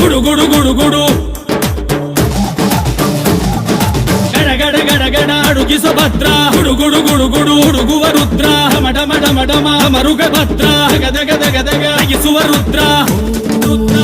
గుడు గుడు గుడు గుడు. గడ గడ గడ అడుగి సుభద్ర గుడు గుడు గుడు గుడు ఉడుగువ రుద్ర మడ మడ మడమ మరుగ భద్ర గద గద గదగ ఇసువ రుద్ర రుద్ర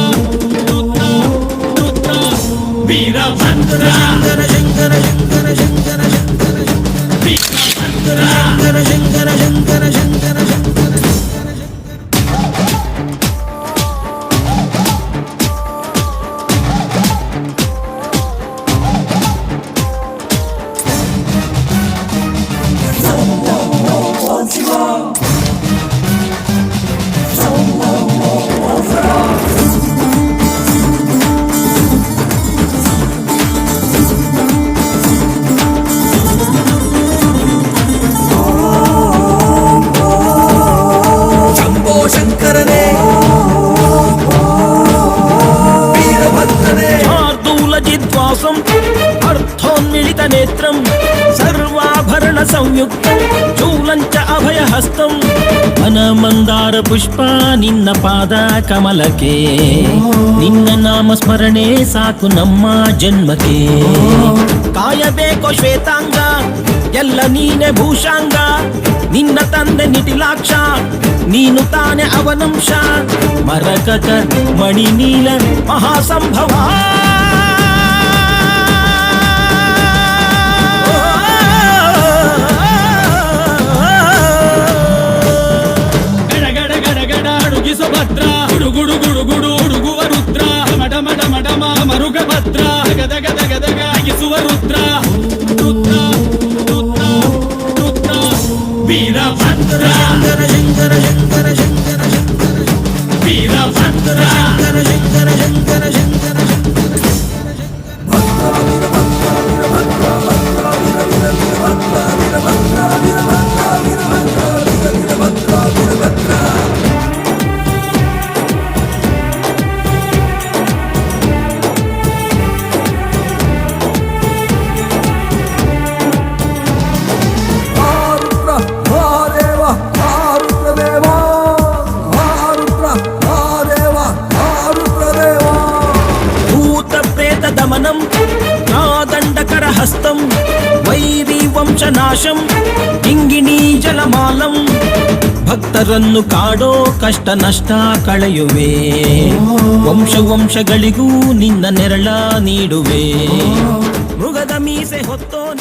దండనేత్రం సర్వాభరణ సంయుక్తం చూలంచ అభయహస్తం మన మందార పుష్ప నిన్న పాದ కమలకే ನಿನ್ನ ನಾಮ ಸ್ಮರಣೆ ಸಾಕು ನಮ್ಮ ಜನ್ಮಕ್ಕೆ ಕಾಯಬೇಕೋ ಶ್ವೇತಾಂಗ ಎಲ್ಲ ನೀನೆ ಭೂಷಾಂಗ ನಿನ್ನ ತಂದೆ ನಿಟಿಲಾಕ್ಷ ನೀನು ತಾನೆ ಅವನಂಶ ಮರಕಕ ಮಣಿನೀಲ ಮಹಾಸಂಭವ ఇసువ రుద్ర రుద్ర రుద్ర రుద్ర. వీరభద్ర. శంకర శంకర శంకర శంకర వీరభద్ర శంకర శంకర హస్తం వైరీ వంశనాశం ಇಂಗಿಣಿ ಜಲಮಾಲಂ ಭಕ್ತರನ್ನು ಕಾಡೋ ಕಷ್ಟ ನಷ್ಟ ಕಳೆಯುವೆ ವಂಶ ವಂಶಗಳಿಗೂ ನಿನ್ನ ನೆರಳ ನೀಡುವೆ ಮೃಗದ ಮೀಸೆ ಹೊತ್ತೋನೆ